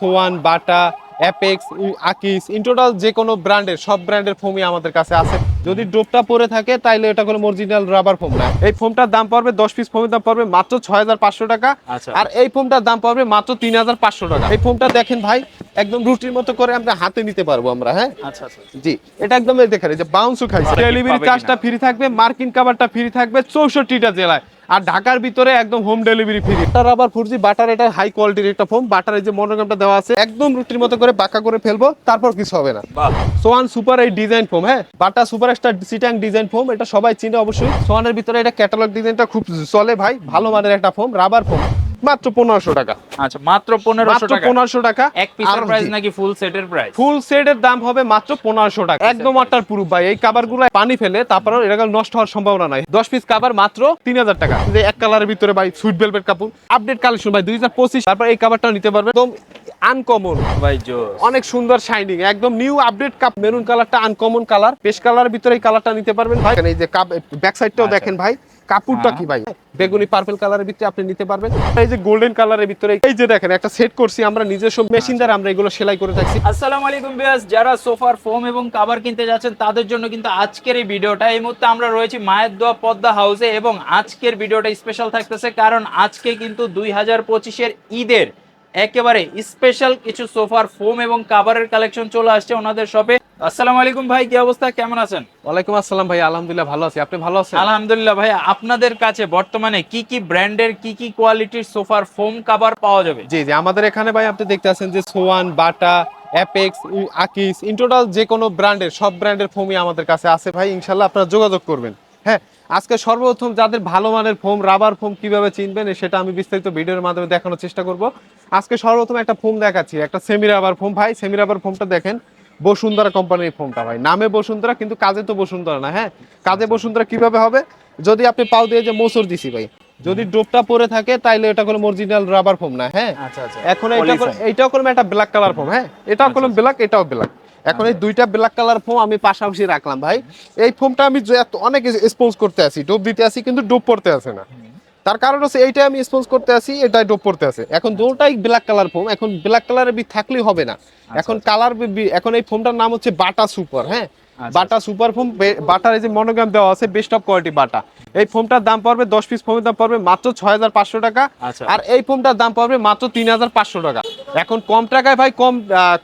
Swan Bata Apex Akij in total যে কোনো ব্র্যান্ডের সব ব্র্যান্ডের ফোমই আমাদের কাছে আছে। যদি ডোপটা পরে থাকে তাইলে এটা কোনো অরিজিনাল রাবার ফোম না। এই ফোমটার দাম পড়বে দশ পিস ফোমের দাম পড়বে মাত্র ছয় হাজার পাঁচশো টাকা। আচ্ছা। আর এই ফোমটার দাম পড়বে মাত্র তিন হাজার পাঁচশো টাকা। এই ফোমটা দেখেন ভাই একদম রুটির মতো করে আমরা হাতে নিতে পারব আমরা হ্যাঁ? আচ্ছা আচ্ছা জি এটা একদম দেখেন এই যে বাউন্সও খাইছে। ডেলিভারি চার্জটা ফ্রি থাকবে মার্কিন কাভারটা ফ্রি থাকবে চৌষট্টিটা জেলায়। আর ঢাকার ভিতরে একদম হোম ডেলিভারি ফ্রি এটা আবার ফুরজি বাটার এটা হাই কোয়ালিটির একটা ফোম বাটারের যে মনোগ্রামটা দেওয়া আছে একদম রুটির মতো করে বাঁকা করে ফেলব তারপর কিছু হবে না। সোয়ান সুপার এই ডিজাইন ফোম হ্যাঁ? বাটার সুপার স্টার সিটাং ডিজাইন ফোম এটা সবাই চিনে অবশ্যই। সোয়ানের ভিতরে এটা ক্যাটালগ ডিজাইনটা খুব চলে ভাই ভালো মানের একটা ফোম রাবার ফোম মাত্র পনেরোশো টাকা। আচ্ছা মাত্র পনেরোশো টাকা। পনেরোশো টাকা। এক পিসের প্রাইস নাকি ফুল সেটের প্রাইস ফুল সেটের দাম হবে মাত্র পনেরোশো টাকা। একদম আটটার পুরো ভাই এই কাবারগুলো পানি ফেলে তারপর এরকম নষ্ট হওয়ার সম্ভাবনা নাই। দশ পিস কাবার মাত্র তিন হাজার টাকা। যে এক কালারের ভিতরে ভাই সুইট বেলভেট কাপড়। আপডেট কালেকশন ভাই দুই হাজার পঁচিশ। তারপর এই কাবারটা নিতে পারবে। একদম আনকমন ভাই অনেক সুন্দর শাইনিং একদম নিউ আপডেট কাপ মেরুন কালারটা আনকমন কালার পেশ কালারের ভিতরে এই কালারটা নিতে পারবেন ভাই। এই যে কাপ ব্যাক সাইডটাও আচ্ছা। দেখেন ভাই কাপড়টা হ্যাঁ। কি ভাই? বেগুনি পার্পল কালারের ভিতরে আপনি নিতে পারবেন। এই যে গোল্ডেন কালারের ভিতরে এই যে দেখেন একটা সেট করছি আমরা নিজস্ব মেশিন দ্বারা আমরা এগুলো সেলাই করে থাকছি আসসালামু আলাইকুম বিয়াস যারা সোফার ফোম এবং কাভার কিনতে যাচ্ছেন তাদের জন্য কিন্তু আজকের এই ভিডিওটা। এই মুহূর্তে আমরা রয়েছি মায়ের দোয়া পদ্মা হাউসে এবং আজকের ভিডিওটা স্পেশাল থাকতেছে কারণ আজকে কিন্তু দুই হাজার পঁচিশের ঈদের একেবারে স্পেশাল কিছু সোফার ফোম এবং কাভারের কালেকশন চলে আসছে ওনাদের শপে আসসালামু আলাইকুম ভাই কি অবস্থা? কেমন আছেন? ওয়ালাইকুম আসসালাম ভাই আলহামদুলিল্লাহ ভালো আছি। আপনি ভালো আছেন? আলহামদুলিল্লাহ ভাই আপনাদের কাছে বর্তমানে কি কি ব্র্যান্ডের কি কি কোয়ালিটির সোফার ফোম কাভার পাওয়া যাবে? জি জি আমাদের এখানে ভাই আপনি দেখতে আছেন যে Swan Bata Apex Akij in total যে কোনো ব্র্যান্ডের সব ব্র্যান্ডের ফোমই আমাদের কাছে আছে ভাই। ইনশাল্লাহ আপনারা যোগাযোগ করবেন। হ্যাঁ আজকে সর্বপ্রথম যাদের ভালো মানের ফোম রাবার ফোম কীভাবে চিনবেন সেটা আমি বিস্তারিত ভিডিওর মাধ্যমে দেখানোর চেষ্টা করব। আজকে সর্বপ্রথম একটা ফোম দেখাচ্ছি একটা সেমি রাবার ফোম। ভাই সেমি রাবার ফোমটা দেখেন বসুন্ধরা কোম্পানির ফোমটা ভাই। নামে বসুন্ধরা কিন্তু কাজে তো বসুন্ধরা না হ্যাঁ? কাজে বসুন্ধরা কীভাবে হবে? যদি আপনি পাও দিয়ে যে মোসর দিছি ভাই যদি ডোপটা পরে থাকে তাইলে এটা কোনো অরিজিনাল রাবার ফোম না হ্যাঁ? আচ্ছা আচ্ছা। এখন এটা এইটাও কোনো একটা ব্ল্যাক কালার ফোম হ্যাঁ? এটাও কোনো ব্ল্যাক এটাও ব্ল্যাক এখন এই দুইটা ব্ল্যাক কালার ফোম আমি পাশাপাশি রাখলাম ভাই। এই ফোমটা আমি অনেক স্পন্স করতে আছি ডোপ দিতে আছি কিন্তু ডোপ পড়তে আছে না। তার কারণ হচ্ছে এইটা আমি স্পন্স করতে আছি এটাই ডোপ পড়তে আছে। এখন দুটাই ব্ল্যাক কালার ফোম এখন ব্ল্যাক কালারের বি থাকলেই হবে না। এখন কালার এখন এই ফোমটার নাম হচ্ছে বাটা সুপার হ্যাঁ? বাটা সুপার ফোম বাটার এই যে মনোগ্রাম দেওয়া আছে বেস্ট অফ কোয়ালিটি বাটা। এই ফোমটার দাম পড়বে দশ পিস ফোমের দাম পড়বে মাত্র ছয় হাজার পাঁচশো টাকা। আচ্ছা। আর এই ফোনটার দাম পড়বে মাত্র তিন হাজার পাঁচশো টাকা। এখন কম টাকায় ভাই কম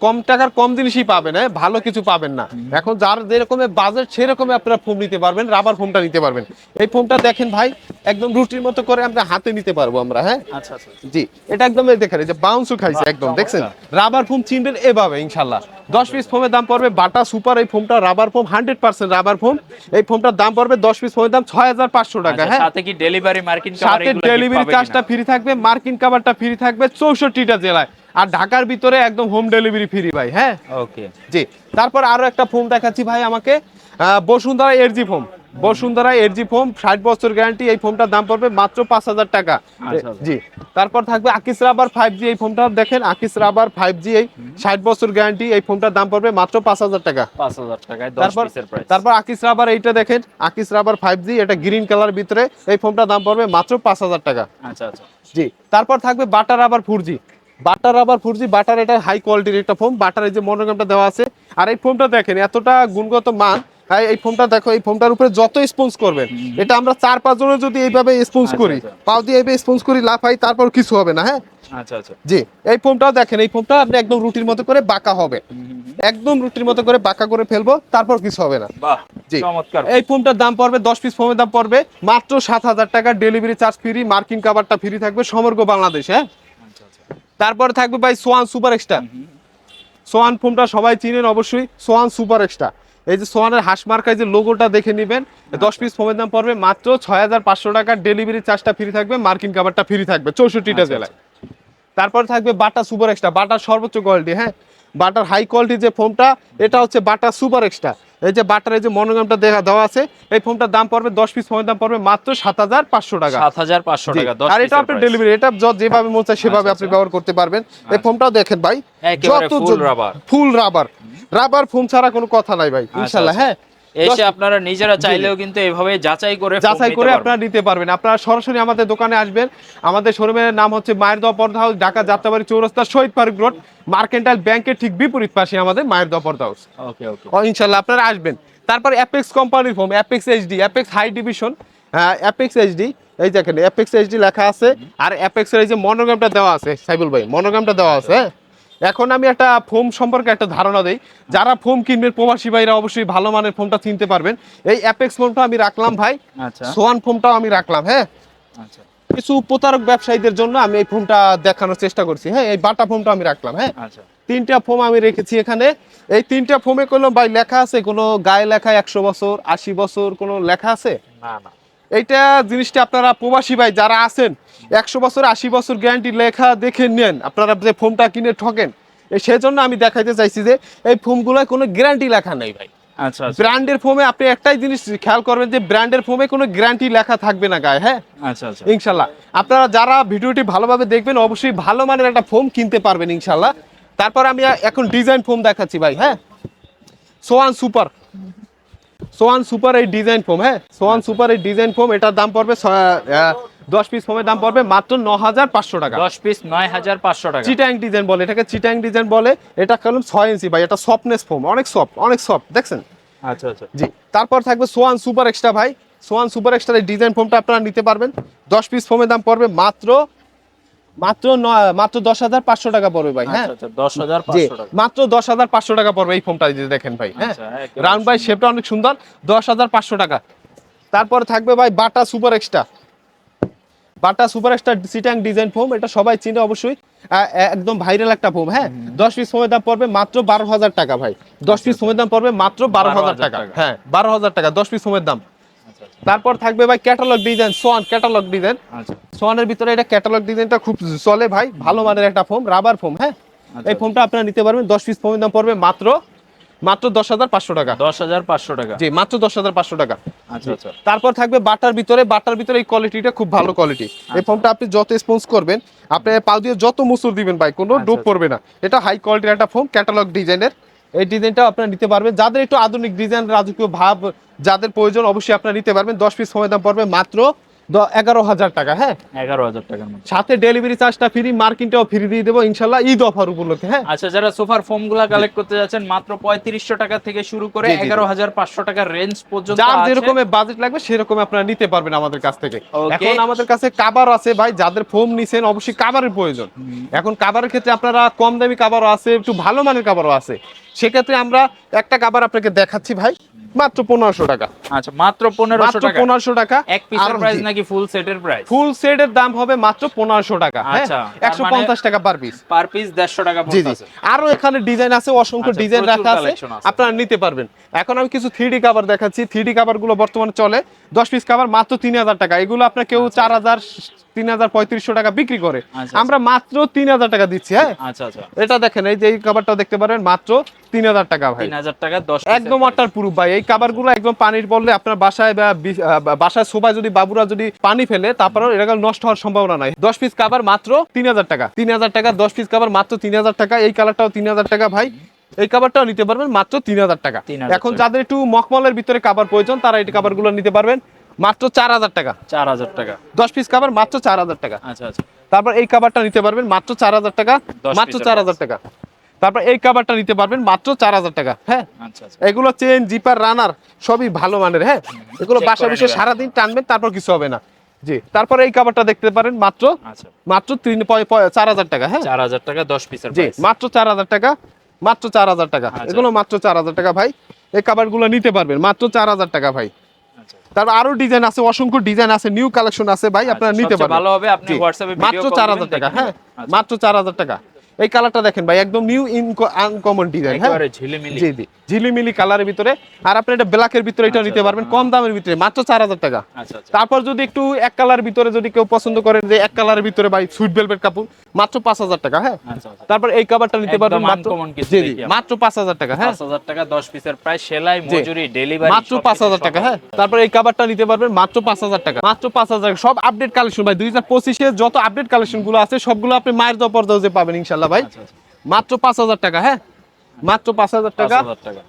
কম টাকার কম জিনিসই পাবেন হ্যাঁ? ভালো কিছু পাবেন না। এখন যার যেরকমের বাজেট সেরকমই আপনারা ফোন নিতে পারবেন রাবার ফোনটা নিতে পারবেন। এই ফোনটা দেখেন ভাই একদম রুটির মতো করে আমরা হাতে নিতে পারব আমরা হ্যাঁ? আচ্ছা আচ্ছা জি এটা একদম দেখেন যে বাউন্সও খাইছে একদম দেখছেন? রাবার ফোম চিনবেন এভাবে ইনশাল্লাহ দশ পিস ফোমের দাম পড়বে বাটা সুপার এই ফোমটা rubber foam hundred percent rubber foam এই ফোমটার দাম পড়বে দশ পিস ফোমের দাম ছয় হাজার পাঁচশো টাকা আচ্ছা, হ্যাঁ? সাথে কি ডেলিভারি মার্কিন সাথে ডেলিভারি চার্জটা ফ্রি থাকবে মার্কিন কাভারটা ফ্রি থাকবে চৌষট্টিটা জেলায়। আর ঢাকার ভিতরে একদম হোম ডেলিভারি ফ্রি ভাই হ্যাঁ? ওকে জি তারপর আরও একটা ফোম দেখাচ্ছি ভাই আমাকে বসুন্ধরা এরজি ফোম বসুন্ধরা এরজি ফোম ষাট বছর গ্যারান্টি এই ফোমটার দাম পড়বে মাত্র পাঁচ হাজার টাকা। আচ্ছা। জি। তারপর থাকবে আকিস রাবার ফাইভ জি এই ফোনটা দেখেন আকিস রাবার ফাইভ জি এই ষাট বছর গ্যারান্টি এই ফোনটার দাম পড়বে মাত্র পাঁচ হাজার টাকা। পাঁচ হাজার দশ তারপর তারপর আকিস রাবার এইটা দেখেন আকিস রাবার ফাইভ জি এটা গ্রিন কালার ভিতরে এই ফোনটার দাম পড়বে মাত্র পাঁচ হাজার টাকা। আচ্ছা আচ্ছা। জি। তারপর থাকবে বাটার আবার ফোরজি বাটার আবার ফোর জি বাটার এটা হাই কোয়ালিটির একটা ফোন বাটার এই যে মনোগ্রামটা দেওয়া আছে। আর এই ফোনটা দেখেন এতটা গুণগত মান আর এই ফোনটা দেখো এই ফোনটার উপরে যত স্পন্স করবেন এটা আমরা চার পাঁচ জনের যদি এইভাবে স্পন্স আচ্ছা, করি আচ্ছা। পাও দিয়ে এইভাবে স্পন্স করি লাফাই তারপর কিছু হবে না হ্যাঁ? আচ্ছা আচ্ছা। জি এই ফোনটাও দেখেন এই ফোনটা আপনি একদম রুটির মতো করে বাঁকা হবে। একদম রুটির মতো করে বাঁকা করে ফেলব তারপর কিছু হবে না। জি। এই ফোনটার দাম পড়বে দশ পিস ফোনের দাম পড়বে মাত্র সাত হাজার টাকা ডেলিভারি চার্জ ফ্রি মার্কিন কাভারটা ফ্রি থাকবে সমগ্র বাংলাদেশ হ্যাঁ? আচ্ছা তারপরে থাকবে ভাই সোয়ান সুপার এক্সট্রা। সোয়ান ফোনটা সবাই চিনেন অবশ্যই সোয়ান সুপার এক্সট্রা। এই যে সোয়ানের হাঁস মার্কায় যে লোগোটা দেখে নেবেন দশ পিস ফোমের দাম পড়বে মাত্র ছয় হাজার পাঁচশো টাকার ডেলিভারি চার্জটা ফ্রি থাকবে মার্কিন কাবারটা ফ্রি থাকবে চৌষট্টিটা আচ্ছা, জেলায়। তারপরে থাকবে বাটা সুপার এক্সট্রা বাটার সর্বোচ্চ কোয়ালিটি হ্যাঁ? বাটার হাই কোয়ালিটির যে ফোনটা এটা হচ্ছে বাটার সুপার এক্সট্রা। এই যে বাটার এই যে মনোগ্রামটা দেখা দেওয়া আছে এই ফোনটার দাম পড়বে দশ পিস ফোনের দাম পড়বে মাত্র সাত হাজার পাঁচশো টাকা। সাত হাজার পাঁচশো টাকা আর এটা আপনার ডেলিভারি এটা যেভাবে মন চায় সেভাবে আচ্ছা, আপনি আচ্ছা। ব্যবহার করতে পারবেন। এই ফোনটাও দেখেন ভাই যত full rubber। Full rubber rubber foam ছাড়া কোনো কথা নাই ভাই ইনশাল্লাহ আচ্ছা। হ্যাঁ? এসে আপনারা নিজেরা চাইলেও কিন্তু এভাবে যাচাই করে যাচাই করে আপনারা নিতে পারবেন। আপনারা সরাসরি আমাদের দোকানে আসবেন। আমাদের শোরুমের নাম হচ্ছে মায়ের দোয়া পর্দা হাউস ঢাকা যাত্রাবাড়ি চৌরাস্তা শহীদ পার্ক রোড মার্কেন্টাইল ব্যাংকের ঠিক বিপরীত পাশে আমাদের মায়ের দোয়া পর্দা হাউস। ওকে ওকে। আপনারা আসবেন। তারপর অ্যাপেক্স কোম্পানির foam Apex HD Apex high division Apex HD এই দেখেন অ্যাপেক্স এইচডি লেখা আছে। আর অ্যাপেক্সের এই যে মনোগ্রামটা দেওয়া আছে সাইবুল ভাই মনোগ্রামটা দেওয়া আছে হ্যাঁ? এখন আমি একটা ফোম সম্পর্কে একটা ধারণা দেই। যারা ফোম কিনবেন প্রবাসী ভাইরা অবশ্যই ভালো মানের ফোনটা চিনতে পারবেন। এই অ্যাপেক্স ফোনটা আমি রাখলাম ভাই। আচ্ছা। সোয়ান ফোনটাও আমি রাখলাম হ্যাঁ? আচ্ছা। কিছু প্রতারক ব্যবসায়ীদের জন্য আমি এই ফোনটা দেখানোর চেষ্টা করছি হ্যাঁ? এই বাটা ফোনটা আমি রাখলাম হ্যাঁ? আচ্ছা। তিনটা ফোম আমি রেখেছি এখানে। এই তিনটা ফোমে কোনো ভাই লেখা আছে কোনো গায়ে লেখা একশো বছর আশি বছর কোনো লেখা আছে? না না। এইটা জিনিসটা আপনারা প্রবাসী ভাই যারা আছেন একশো বছর আশি বছর গ্যারান্টি লেখা দেখে নেন। আপনারা যে ফোমটা কিনে ঠকেন সেজন্য আমি দেখাইতে চাইছি যে এই ফোমগুলোয় কোনো গ্যারান্টি লেখা নেই ভাই। আচ্ছা আচ্ছা। ব্র্যান্ডের ফোমে আপনি একটাই জিনিস খেয়াল করবেন যে ব্র্যান্ডের ফোমে কোনো গ্যারান্টি লেখা থাকবে না গায়ে হ্যাঁ? আচ্ছা আচ্ছা। ইনশাল্লাহ। আপনারা যারা ভিডিওটি ভালোভাবে দেখবেন অবশ্যই ভালো মানের একটা ফোম কিনতে পারবেন ইনশাল্লাহ। তারপর আমি এখন ডিজাইন ফোম দেখাচ্ছি ভাই হ্যাঁ? Swan super. সোয়ান সুপার এই ডিজাইন ফোম হ্যাঁ? সোয়ান সুপার এই ডিজাইন ফোম এটার দাম পড়বে দশ পিস ফোমের দাম পড়বে মাত্র ন হাজার পাঁচশো টাকা। দশ পিস নয় হাজার পাঁচশো টাকা। চিটাং ডিজাইন বলে এটাকে চিটাং ডিজাইন বলে এটা কারণ ছয় ইঞ্চি ভাই এটা সফটনেস ফোম অনেক সফট অনেক সফট দেখছেন? আচ্ছা আচ্ছা। জি তারপর থাকবে সোয়ান সুপার এক্সট্রা ভাই সোয়ান সুপার এক্সট্রা এই ডিজাইন ফোমটা আপনারা নিতে পারবেন। দশ পিস ফোমের দাম পড়বে মাত্র মাত্র মাত্র দশ হাজার পাঁচশো টাকা পড়বে ভাই হ্যাঁ? আচ্ছা আচ্ছা দশ হাজার মাত্র দশ হাজার পাঁচশো টাকা পড়বে এই ফোনটা যদি দেখেন ভাই হ্যাঁ? আচ্ছা, রাউন্ড বাই শেপটা অনেক সুন্দর দশ হাজার পাঁচশো টাকা। তারপরে থাকবে ভাই Bata super extra. Bata super extra সিটাং design foam এটা সবাই চিনে অবশ্যই। একদম ভাইরাল একটা ফোম হ্যাঁ? দশ পিস ফোমের দাম পড়বে মাত্র বারো হাজার টাকা ভাই। দশ পিস ফোমের দাম পড়বে মাত্র বারো হাজার টাকা। হ্যাঁ বারো হাজার টাকা দশ পিস ফোমের দাম। তারপর থাকবে ভাই catalogue design Swan catalogue design আচ্ছা। সোয়ানের ভিতরে এটা ক্যাটালগ ডিজাইনটা খুব চলে ভাই ভালো মানের একটা ফোম রাবার ফোম হ্যাঁ? আচ্ছা। এই ফোমটা আপনারা নিতে পারবেন দশ পিস ফোমের দাম পড়বে মাত্র মাত্র দশ হাজার পাঁচশো টাকা। দশ হাজার পাঁচশো টাকা। জি মাত্র দশ হাজার পাঁচশো টাকা। আচ্ছা আচ্ছা। তারপর থাকবে বাটার ভিতরে বাটার ভিতরে এই কোয়ালিটিটা খুব ভালো কোয়ালিটি এই ফোনটা আপনি যত স্পন্স করবেন আপনি পাল দিয়ে যত মুসুর দিবেন ভাই কোনো আচ্ছা, ডোপ আচ্ছা। পড়বে না। এটা হাই কোয়ালিটির একটা ফোন ক্যাটালগ ডিজাইনের এই ডিজাইনটাও আপনারা নিতে পারবেন। যাদের একটু আধুনিক ডিজাইন, রাজকীয় ভাব, যাদের প্রয়োজন, অবশ্যই আপনারা নিতে পারবেন। দশ পিস সময় দাম পড়বে মাত্র এগারো হাজার টাকা হ্যাঁ? এগারো হাজার টাকার মধ্যে। সাথে ডেলিভারি চার্জটা ফ্রি মার্কিংটাও ফ্রি দিয়ে দেবো ইনশাল্লাহ ঈদ অফার উপলক্ষে হ্যাঁ? আচ্ছা যারা সোফার ফোমগুলা কালেক্ট করতে যাচ্ছেন মাত্র পঁয়ত্রিশশো টাকা থেকে শুরু করে। এগারো হাজার পাঁচশো টাকার রেঞ্জ পর্যন্ত যার যেরকম বাজেট লাগবে সেরকম আপনারা নিতে পারবেন আমাদের কাছ থেকে। এখন আমাদের কাছে কাবার আছে ভাই যাদের ফোম নিছেন অবশ্যই কাবারের প্রয়োজন। এখন কাবারের ক্ষেত্রে আপনারা কম দামি কাবারও আছে একটু ভালো মানের কাবারও আছে। সেক্ষেত্রে আমরা একটা কাবার আপনাকে দেখাচ্ছি ভাই। মাত্র 1500 টাকা। আচ্ছা মাত্র পনেরোশো মাত্র টাকা। পনেরোশো টাকা। এক পিসের প্রাইস নাকি ফুল সেটের প্রাইস ফুল সেটের দাম হবে মাত্র পনেরোশো টাকা হ্যাঁ? আচ্ছা, তার একশো মানে- পঞ্চাশ টাকা পার পিস পার পিস দেড়শো টাকা জি জি। আরও এখানে ডিজাইন আছে অসংখ্য আচ্ছা, ডিজাইন রাখা আছে। আপনারা নিতে পারবেন। এখন আমি কিছু থ্রি কাভার দেখাচ্ছি। থ্রি কাভারগুলো বর্তমানে চলে। দশ পিস কাভার মাত্র তিন হাজার টাকা। এগুলো আপনার কেউ চার হাজার তিন হাজার পঁয়ত্রিশশো টাকা বিক্রি করে। আচ্ছা, আমরা মাত্র তিন হাজার টাকা দিচ্ছি হ্যাঁ? আচ্ছা আচ্ছা। এটা দেখেন এই যে এই কাভারটা দেখতে পারেন মাত্র তিন হাজার টাকা ভাই। তিন হাজার টাকা দশ একদম ওয়াটার প্রুফ ভাই। এই কাভারগুলো একদম পানির পড়লে আপনার বাসায় বা বাসায় সোফায় যদি বাবুরা যদি পানি ফেলে তারপরেও এটা নষ্ট হওয়ার সম্ভাবনা নাই। দশ পিস কাভার মাত্র তিন হাজার টাকা। তিন হাজার টাকা দশ পিস কাভার মাত্র তিন হাজার টাকা। এই কালারটাও তিন হাজার টাকা ভাই। এই কাভারটাও নিতে পারবেন মাত্র তিন হাজার টাকা। এখন যাদের একটু মখমলের ভিতরে কাভার প্রয়োজন তারা এই কাভারগুলো নিতে পারবেন মাত্র চার হাজার টাকা। চার হাজার টাকা। দশ পিস কাভার মাত্র চার হাজার টাকা। আচ্ছা আচ্ছা। তারপর এই কাভারটা নিতে পারবেন মাত্র চার হাজার টাকা মাত্র চার হাজার টাকা। তারপর এই কাভারটা নিতে পারবেন মাত্র চার হাজার টাকা হ্যাঁ? আচ্ছা আচ্ছা। এগুলো চেন জিপার রানার সবই ভালো মানের হ্যাঁ? এগুলো বাসা বসে সারাদিন টানবেন তারপর কিছু হবে না। জি তারপরে এই কাভারটা দেখতে পারেন মাত্র আচ্ছা। মাত্র তিন চার হাজার টাকা হ্যাঁ? চার হাজার টাকা দশ পিসের জি মাত্র চার হাজার টাকা। মাত্র চার হাজার টাকা। আচ্ছা। এগুলো মাত্র চার হাজার টাকা ভাই। এই কাবারগুলো নিতে পারবেন মাত্র চার হাজার টাকা ভাই। আচ্ছা। তারপর আরও ডিজাইন আছে অসংখ্য ডিজাইন আছে নিউ কালেকশন আছে ভাই আপনারা আচ্ছা, নিতে পারবেন। ভালো হবে আপনি হোয়াটসঅ্যাপে মাত্র চার হাজার টাকা হ্যাঁ মাত্র চার হাজার টাকা। এই কালারটা দেখেন ভাই একদম নিউ আনকমন ডিজাইন হ্যাঁ? ঝিলিমিলি। জি জি ঝিলিমিলি কালারের ভিতরে। আর আপনি এটা ব্ল্যাকের ভিতরে এটা আচ্ছা, নিতে পারবেন কম দামের ভিতরে মাত্র চার হাজার টাকা। আচ্ছা আচ্ছা। তারপর যদি একটু এক কালার ভিতরে যদি কেউ পছন্দ করেন যে এক কালারের ভিতরে ভাই সুইট ভেলভেট কাপড় মাত্র পাঁচ হাজার টাকা হ্যাঁ? আচ্ছা আচ্ছা। তারপর এই কাভারটা নিতে পারবেন মাত্র জি জি মাত্র পাঁচ হাজার টাকা হ্যাঁ? পাঁচ হাজার টাকা দশ পিসের প্রাইস সেলাই মজুরি ডেলিভারি মাত্র পাঁচ হাজার টাকা হ্যাঁ? তারপর এই কাভারটা নিতে পারবেন মাত্র পাঁচ হাজার টাকা। মাত্র পাঁচ হাজার সব আপডেট কালেকশন ভাই দুই হাজার পঁচিশে যত আপডেট কালেকশনগুলো আছে সবগুলো আপনি মায়ের দপর দৌজে পাবেন ইনশাল্লাহ। ভাই। আচ্ছা আচ্ছা। মাত্র পাঁচ হাজার টাকা হ্যাঁ? মাত্র পাঁচ হাজার টাকা।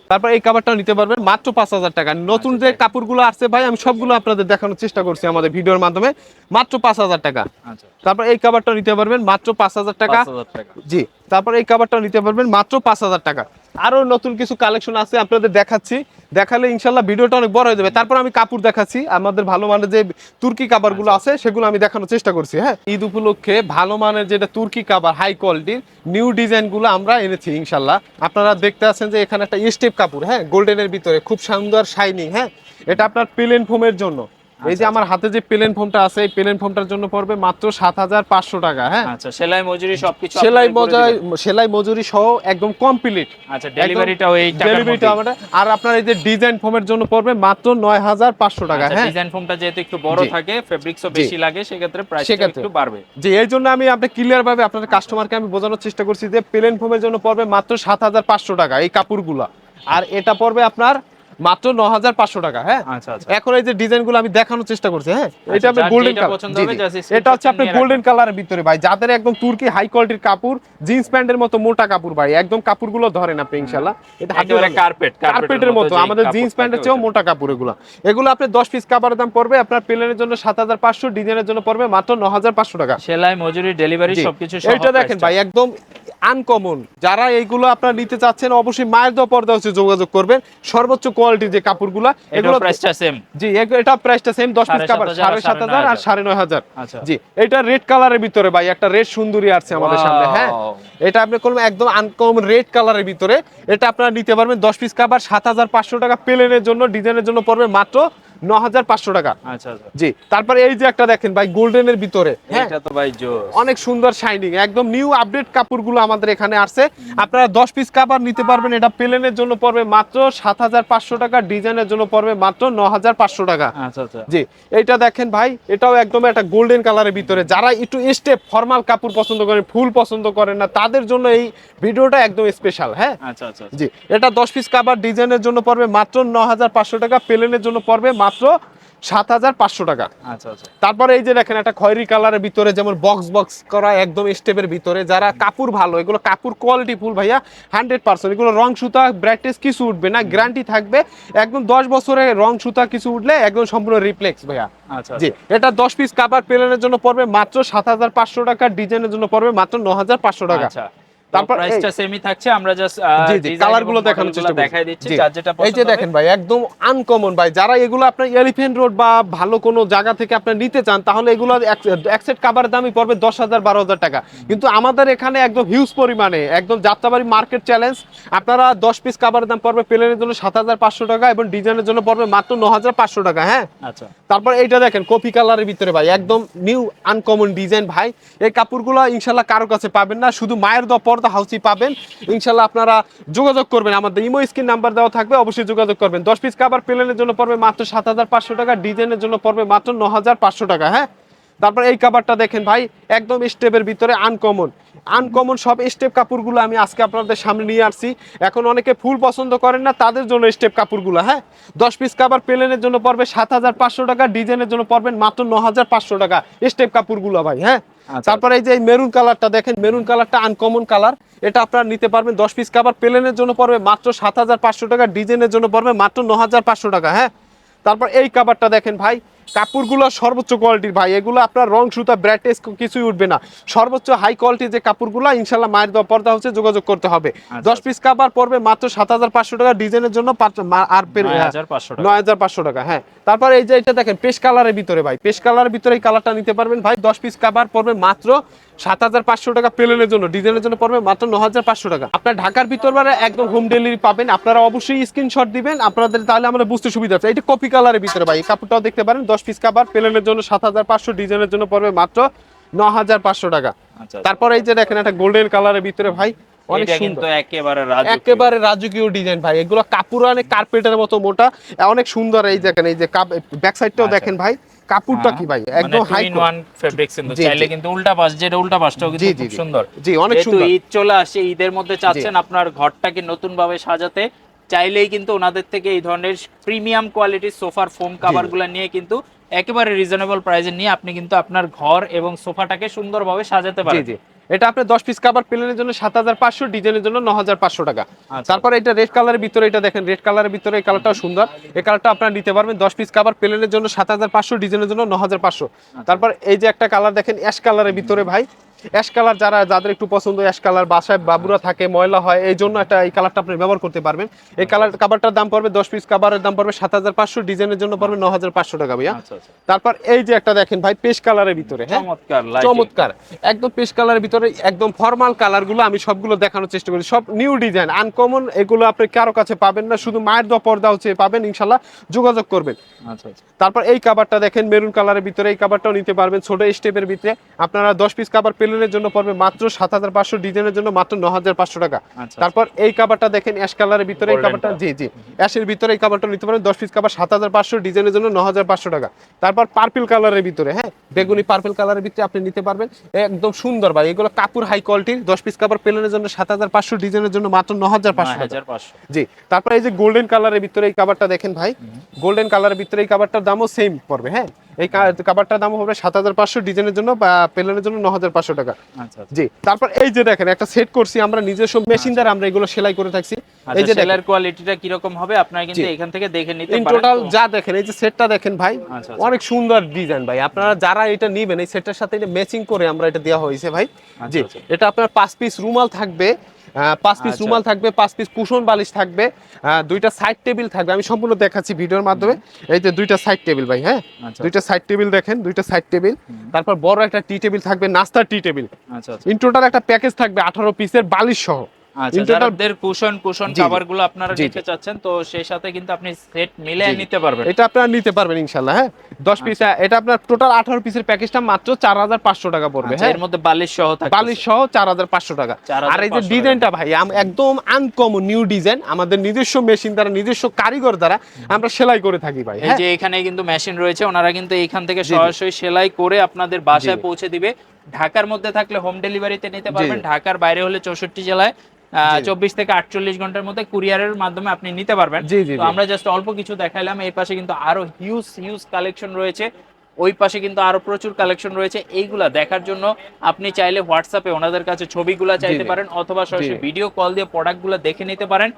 তারপর এই কাভারটা নিতে পারবেন মাত্র পাঁচ হাজার টাকা। নতুন যে কাপড়গুলো আসছে ভাই আমি সবগুলো আপনাদের দেখানোর চেষ্টা করছি আমাদের ভিডিওর মাধ্যমে। মাত্র পাঁচ হাজার টাকা। আচ্ছা। তারপর এই কাভারটা নিতে পারবেন মাত্র পাঁচ হাজার টাকা। 5000 টাকা। জি। তারপর এই কাভারটা নিতে পারবেন মাত্র পাঁচ হাজার টাকা। আরও নতুন কিছু কালেকশন আছে, আপনাদের দেখাচ্ছি। দেখালে ইনশাল্লাহ ভিডিওটা অনেক বড় হয়ে যাবে। তারপর আমি কাপড় দেখাচ্ছি। আমাদের ভালো মানের যে তুর্কি কাবারগুলো আছে, সেগুলো আমি দেখানোর চেষ্টা করছি হ্যাঁ? ঈদ উপলক্ষে ভালো মানের যেটা তুর্কি কাবার হাই কোয়ালিটির নিউ ডিজাইনগুলো আমরা এনেছি ইনশাল্লাহ। আপনারা দেখতে আছেন যে এখানে একটা স্টেপ কাপড় হ্যাঁ? গোল্ডেনের ভিতরে, খুব সুন্দর শাইনিং হ্যাঁ? এটা আপনার প্লেন ফোমের জন্য। এই যে আমার হাতে যে প্লেন ফোমটা আছে এই প্লেন ফোমটার জন্য পড়বে মাত্র সাত হাজার পাঁচশো টাকা হ্যাঁ আচ্ছা সেলাই মজুরি সবকিছু সেলাই দিবেন। সেলাই মজুরি সহ একদম কমপ্লিট আচ্ছা ডেলিভারিটাও এই ডেলিভারিটা। আমাদের আর আপনার এই যে ডিজাইন ফোমের জন্য পড়বে মাত্র নয় হাজার পাঁচশো টাকা আচ্ছা হ্যাঁ ডিজাইন ফোমটা যেহেতু একটু বড়। থাকে ফেব্রিক্সও বেশি লাগে সেক্ষেত্রে সেক্ষেত্রে। একটু বাড়বে যে এই জন্য আমি আপনি ক্লিয়ার ভাবে আপনার কাস্টমারকে আমি বোঝানোর চেষ্টা করছি যে প্লেন ফোমের জন্য পড়বে মাত্র সাত হাজার পাঁচশো টাকা এই কাপড়গুলা আর এটা পড়বে আপনার মাত্র ন হাজার পাঁচশো টাকা হ্যাঁ? আচ্ছা আচ্ছা। এখন এই যে আমি দেখানোর চেষ্টা করছি হ্যাঁ? এটা আপনি গোল্ডেন screenshot এটা হচ্ছে আপনি গোল্ডেন কালারের ভিতরে ভাই। যাদের একদম তুর্কি হাই কোয়ালিটির কাপড় জিন্স প্যান্টের মতো মোটা কাপড় ভাই একদম কাপড়গুলো ধরেন আপনি ইনশাআল্লাহ। এটা একেবারে কার্পেট কার্পেটের মতো আমাদের জিন্স প্যান্টের চেয়েও মোটা কাপড় এগুলো। এগুলো আপনি দশ পিস কাপড়ের দাম পড়বে আপনার প্লেনের জন্য সাত হাজার পাঁচশো ডিজাইনের জন্য পড়বে মাত্র ন হাজার পাঁচশো টাকা। সেলাই মজুরি ডেলিভারি সবকিছু সহ এইটা দেখেন ভাই একদম আনকমন। যারা এইগুলো আপনারা নিতে চাচ্ছেন অবশ্যই মায়ের দেওয়া পর্দা হচ্ছে যোগাযোগ করবেন। সর্বোচ্চ কোয়ালিটির যে কাপড়গুলো এগুলো প্রাইসটা সেম জি এটা প্রাইসটা সেম দশ পিস সাড়ে কাপড় সাত হাজার সাড়ে আর সাত হাজার আর সাড়ে সাড়ে নয় হাজার। আচ্ছা জি এটা রেড কালারের ভিতরে ভাই একটা রেড সুন্দরী আছে আমাদের সামনে হ্যাঁ? এটা আপনি করবেন একদম আনকমন রেড কালারের ভিতরে এটা আপনারা নিতে পারবেন দশ পিস কাপড় সাত হাজার পাঁচশো টাকা প্লেনের জন্য ডিজাইনের জন্য পড়বে মাত্র ন হাজার পাঁচশো টাকা। আচ্ছা আচ্ছা। জি তারপরে এই যে একটা দেখেন ভাই গোল্ডেনের ভিতরে হ্যাঁ? এটা তো ভাই অনেক সুন্দর শাইনিং একদম নিউ আপডেট কাপড়গুলো আমাদের এখানে আসছে। আপনারা দশ পিস কাপড় নিতে পারবেন এটা প্লেনের জন্য পড়বে মাত্র সাত হাজার পাঁচশো টাকা ডিজাইনের জন্য পড়বে মাত্র ন হাজার পাঁচশো টাকা। আচ্ছা আচ্ছা। জি এইটা দেখেন ভাই এটাও একদম একটা গোল্ডেন কালারের ভিতরে। যারা একটু স্টেপ ফর্মাল কাপড় পছন্দ করেন ফুল পছন্দ করেন না তাদের জন্য এই ভিডিওটা একদম স্পেশাল হ্যাঁ? আচ্ছা আচ্ছা। জি এটা দশ পিস কাবার ডিজাইনের জন্য পড়বে মাত্র ন হাজার পাঁচশো টাকা প্লেনের জন্য পড়বে মাত্র সাত হাজার পাঁচশো টাকা। আচ্ছা আচ্ছা। তারপরে এই যে দেখেন একটা খয়েরি কালারের ভিতরে যেমন বক্স বক্স করা একদম স্টেপের ভিতরে যারা কাপড় ভালো এগুলো কাপড় কোয়ালিটি ফুল ভাইয়া হান্ড্রেড পার্সেন্ট এগুলো রং সুতা ব্রাইটনেস কিছু উঠবে না গ্যারান্টি থাকবে। একদম দশ বছরে রং সুতা কিছু উঠলে একদম সম্পূর্ণ রিপ্লেক্স ভাইয়া। আচ্ছা জি এটা দশ পিস কাপড় প্লেনের জন্য পড়বে মাত্র সাত হাজার পাঁচশো টাকা ডিজাইনের জন্য পড়বে মাত্র ন হাজার পাঁচশো টাকা। আচ্ছা। তারপর প্রাইসটা সেমই থাকছে আমরা জাস্ট জি জি কালারগুলো দেখানোর চেষ্টা দেখাই দিচ্ছি যার যেটা এই যে দেখেন ভাই একদম আনকমন ভাই যারা এগুলো আপনার এলিফেন্ট রোড বা ভালো কোনো জায়গা থেকে আপনার নিতে চান তাহলে এগুলো এক সেট দামই পড়বে দশ হাজার বারো হাজার টাকা। কিন্তু আমাদের এখানে একদম হিউজ পরিমাণে একদম যাত্রাবাড়ি মার্কেট চ্যালেঞ্জ আপনারা দশ পিস কাবারের দাম পড়বে প্লেনের জন্য সাত হাজার পাঁচশো টাকা এবং ডিজাইনের জন্য পড়বে মাত্র ন হাজার পাঁচশো টাকা হ্যাঁ? আচ্ছা। তারপর এইটা দেখেন কপি কালারের ভিতরে ভাই একদম নিউ আনকমন ডিজাইন ভাই। এই কাপড়গুলো ইনশাল্লাহ কারও কাছে পাবেন না শুধু মায়ের দেওয়া পর্দা হাউসই পাবেন। ইনশাল্লাহ আপনারা যোগাযোগ করবেন। আমাদের ইমো স্ক্রিন নাম্বার দেওয়া থাকবে, অবশ্যই যোগাযোগ করবেন। দশ পিস কাবার প্লেনের জন্য পড়বে মাত্র সাত হাজার পাঁচশো টাকা, ডিজাইনের জন্য পড়বে মাত্র ন হাজার পাঁচশো টাকা হ্যাঁ? তারপর এই কাবারটা দেখেন ভাই একদম স্টেপের ভিতরে আনকমন আনকমন সব স্টেপ কাপড়গুলো আমি আজকে আপনাদের সামনে নিয়ে আসছি। এখন অনেকে ফুল পছন্দ করেন না তাদের জন্য স্টেপ কাপড়গুলো হ্যাঁ? দশ পিস কাবার প্লেনের জন্য পড়বে সাত হাজার পাঁচশো টাকা ডিজাইনের জন্য পড়বেন মাত্র ন হাজার পাঁচশো টাকা স্টেপ কাপড়গুলো ভাই হ্যাঁ? আচ্ছা। তারপরে এই যে মেরুন কালারটা দেখেন মেরুন কালারটা আনকমন কালার এটা আপনারা নিতে পারবেন দশ পিস কাবার প্লেনের জন্য পড়বে মাত্র সাত হাজার পাঁচশো টাকা ডিজাইনের জন্য পড়বে মাত্র ন হাজার পাঁচশো টাকা হ্যাঁ? তারপর এই কাবারটা দেখেন ভাই কাপড়গুলো সর্বোচ্চ কোয়ালিটির ভাই। এগুলো আপনার রং সুতা ব্রাইটেস কিছুই উঠবে না। সর্বোচ্চ হাই কোয়ালিটির যে কাপড়গুলো ইনশাল্লাহ মায়ের দেওয়া পর্দা হচ্ছে যোগাযোগ করতে হবে। দশ পিস কাবার পড়বে মাত্র সাত হাজার পাঁচশো টাকা। ডিজাইনের জন্য আর নয় হাজার পাঁচশো টাকা। নয় হাজার পাঁচশো টাকা হ্যাঁ। তারপর এই যে এটা দেখেন পেশ কালারের ভিতরে ভাই। পেশ কালারের ভিতরে এই কালারটা নিতে পারবেন ভাই। দশ পিস কাবার পড়বে মাত্র সাত হাজার পাঁচশো টাকা। প্লেনের জন্য ডিজাইনের জন্য পড়বে মাত্র ন হাজার পাঁচশো টাকা। আপনার ঢাকার ভিতর একদম হোম ডেলিভারি পাবেন। আপনারা অবশ্যই স্ক্রিনশট দিবেন। আপনাদের তাহলে আমরা বুঝতে সুবিধা হচ্ছে। এটা কপি কালারের ভিতরে ভাই এই কাপড়টাও দেখতে পারেন। দশ পিস কাবার প্লেনের জন্য সাত হাজার পাঁচশো ডিজাইনের জন্য পড়বে মাত্র ন হাজার পাঁচশো টাকা। আচ্ছা তারপর এই যে দেখেন একটা গোল্ডেন কালারের ভিতরে ভাই অনেক সুন্দর। একেবারে একেবারে রাজকীয় ডিজাইন ভাই। এগুলো কাপড় অনেক কার্পেটের মতো মোটা অনেক সুন্দর এই দেখেন এই যে ব্যাক সাইডটাও আচ্ছা। দেখেন ভাই কাপড়টা কি ভাই? মানে একদম হাই in one কিন্তু। জি, চাইলে কিন্তু উল্টা পাশ যেটা উল্টা পাশটাও কিন্তু জি, জি, খুব সুন্দর। জি, অনেক সুন্দর। ঈদ চলে আসছে ঈদের মধ্যে চাচ্ছেন আপনার ঘরটাকে নতুন ভাবে সাজাতে চাইলেই কিন্তু ওনাদের থেকে এই ধরনের প্রিমিয়াম কোয়ালিটির সোফার ফোম কাভারগুলো নিয়ে কিন্তু একেবারে রিজনেবল প্রাইসে নিয়ে আপনি কিন্তু আপনার ঘর এবং সোফাটাকে সুন্দরভাবে সাজাতে পারেন। এটা আপনি দশ পিস কাবার প্লেনের জন্য সাত হাজার পাঁচশো ডিজাইনের জন্য ন হাজার পাঁচশো টাকা। আচ্ছা। তারপর এটা রেড কালারের ভিতরে এটা দেখেন রেড কালারের ভিতরে এই কালারটাও সুন্দর। এই কালারটা আপনারা নিতে পারবেন দশ পিস কাবার প্লেনের জন্য সাত হাজার পাঁচশো ডিজাইনের জন্য ন হাজার পাঁচশো। আচ্ছা। তারপর এই যে একটা কালার দেখেন অ্যাশ কালারের ভিতরে ভাই অ্যাশ কালার যারা যাদের একটু পছন্দ অ্যাশ কালার বাসায় বাবুরা থাকে ময়লা হয় এই জন্য একটা এই কালারটা আপনি ব্যবহার করতে পারবেন। এই কালার কাবারটার দাম পড়বে দশ পিস কাবারের দাম পড়বে সাত হাজার পাঁচশো ডিজাইনের জন্য পড়বে ন হাজার পাঁচশো টাকা ভাইয়া। আচ্ছা আচ্ছা। তারপর এই যে একটা দেখেন ভাই পেশ কালারের ভিতরে হ্যাঁ? চমৎকার একদম পেশ কালারের ভিতরে একদম ফর্মাল কালারগুলো আমি সবগুলো দেখানোর চেষ্টা করি। সব নিউ ডিজাইন আনকমন এগুলো আপনি কারও কাছে পাবেন না শুধু মায়ের দোয়া পর্দা হচ্ছে পাবেন ইনশাল্লাহ যোগাযোগ করবেন। আচ্ছা আচ্ছা। তারপর এই কাবারটা দেখেন মেরুন কালারের ভিতরে এই কাবারটাও নিতে পারবেন ছোট স্টেপের ভিতরে। আপনারা দশ পিস কাবার প্লেনের জন্য পড়বে মাত্র সাত হাজার পাঁচশো ডিজাইনের জন্য মাত্র ন হাজার পাঁচশো টাকা। আচ্ছা, তারপর এই কাবারটা দেখেন অ্যাশ কালারের ভিতরে এই কাবারটা জি জি। অ্যাশের ভিতরে এই কাবারটা নিতে পারেন দশ পিস কাবার সাত হাজার পাঁচশো ডিজাইনের জন্য ন হাজার পাঁচশো টাকা। তারপর পার্পল কালারের ভিতরে হ্যাঁ বেগুনি পার্পল কালারের ভিতরে আপনি নিতে পারবেন। একদম সুন্দর ভাই এগুলো কাপুর হাই কোয়ালিটির দশ পিস কাবার প্লেনের জন্য সাত হাজার পাঁচশো ডিজাইনের জন্য মাত্র ন হাজার পাঁচশো টাকা। হাজার পাঁচশো। জি তারপরে এই যে গোল্ডেন কালারের ভিতরে এই কাবারটা দেখেন ভাই গোল্ডেন কালারের ভিতরে এই কাবারটার দামও সেম পড়বে হ্যাঁ। এই কা- কাবারটার দাম হবে সাত হাজার পাঁচশো ডিজাইনের জন্য বা প্লেনের জন্য ন হাজার পাঁচশো টাকা। আচ্ছা আচ্ছা। জি তারপর এই যে দেখেন একটা সেট করছি আমরা নিজস্ব মেশিন দ্বারা আমরা এগুলো সেলাই করে থাকছি। এই যে সেলার কোয়ালিটিটা কীরকম হবে আপনারা কিন্তু এখান থেকে দেখে নিতে পারেন টোটাল যা দেখেন এই যে সেটটা দেখেন ভাই আচ্ছা, আচ্ছা। অনেক সুন্দর ডিজাইন ভাই। আপনারা যারা এটা নিবেন এই সেটটার সাথে এটা ম্যাচিং করে আমরা এটা দেওয়া হয়েছে ভাই। জি আচ্ছা। এটা আপনার পাঁচ পিস রুমাল থাকবে পাঁচ পিস আচ্ছা। রুমাল থাকবে পাঁচ পিস কুশন বালিশ থাকবে দুইটা সাইড টেবিল থাকবে। আমি সম্পূর্ণ দেখাচ্ছি ভিডিওর মাধ্যমে। এই যে দুইটা সাইড টেবিল ভাই হ্যাঁ? আচ্ছা। দুইটা সাইড টেবিল দেখেন দুইটা সাইড টেবিল তারপর বড় একটা টি টেবিল থাকবে নাস্তার টি টেবিল ইন টোটাল একটা প্যাকেজ থাকবে আঠারো পিসের বালিশ সহ। যাদের কুশন কুশন জি, জি। কভারগুলো আপনারা নিতে চাচ্ছেন তো সেই সাথে কিন্তু আপনি সেট মিলে জি, জি। নিতে পারবেন। এটা আপনারা নিতে পারবেন ইনশাল্লাহ হ্যাঁ? দশ পিস এটা আপনার টোটাল আঠারো পিসের প্যাকেজটা মাত্র চার হাজার পাঁচশো টাকা পড়বে আচ্ছা, হ্যাঁ? এর মধ্যে বালিশ সহ থাকবে বালিশ সহ চার হাজার পাঁচশো টাকা। আর এই যে। ডিজাইনটা ভাই একদম আনকমন নিউ ডিজাইন আমাদের নিজস্ব মেশিন দ্বারা নিজস্ব কারিগর দ্বারা আমরা সেলাই করে থাকি ভাই এই হ্যাঁ? যে এখানে কিন্তু মেশিন রয়েছে ওনারা কিন্তু এখান থেকে। সরাসরি সেলাই করে আপনাদের বাসায় পৌঁছে দিবে। ঢাকার মধ্যে থাকলে হোম ডেলিভারিতে নিতে পারবেন। ঢাকার বাইরে হলে চৌষট্টি জেলায়। চব্বিশ থেকে আটচল্লিশ ঘণ্টার মধ্যে কুরিয়ারের মাধ্যমে আপনি নিতে পারবেন। তো আমরা জাস্ট অল্প কিছু দেখাইলাম। এই পাশে কিন্তু আরও হিউজ হিউজ কালেকশন রয়েছে। ওই পাশে কিন্তু আরও প্রচুর কালেকশন রয়েছে। এইগুলা দেখার জন্য আপনি চাইলে হোয়াটসঅ্যাপে ওনাদের কাছে ছবিগুলা চাইতে পারেন অথবা সরাসরি ভিডিও কল দিয়ে প্রোডাক্টগুলো দেখে নিতে পারেন।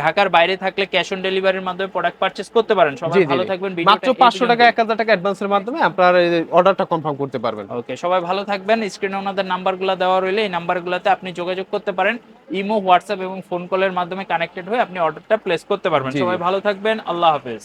ঢাকার বাইরে থাকলে ক্যাশ অন ডেলিভারির মাধ্যমে প্রোডাক্ট পারচেজ করতে পারেন। সবাই ভালো থাকবেন মাত্র পাঁচশো টাকা এক হাজার টাকা অ্যাডভান্সের মাধ্যমে আপনার অর্ডারটা কনফার্ম করতে পারবেন। ওকে সবাই ভালো থাকবেন। স্ক্রিনে ওনাদের নাম্বারগুলো দেওয়া রইলে। এই নাম্বারগুলোতে আপনি যোগাযোগ করতে পারেন। ইমো হোয়াটসঅ্যাপ এবং ফোন কলের মাধ্যমে কানেক্টেড হয়ে আপনি অর্ডারটা প্লেস করতে পারবেন। সবাই ভালো থাকবেন। আল্লাহ হাফেজ।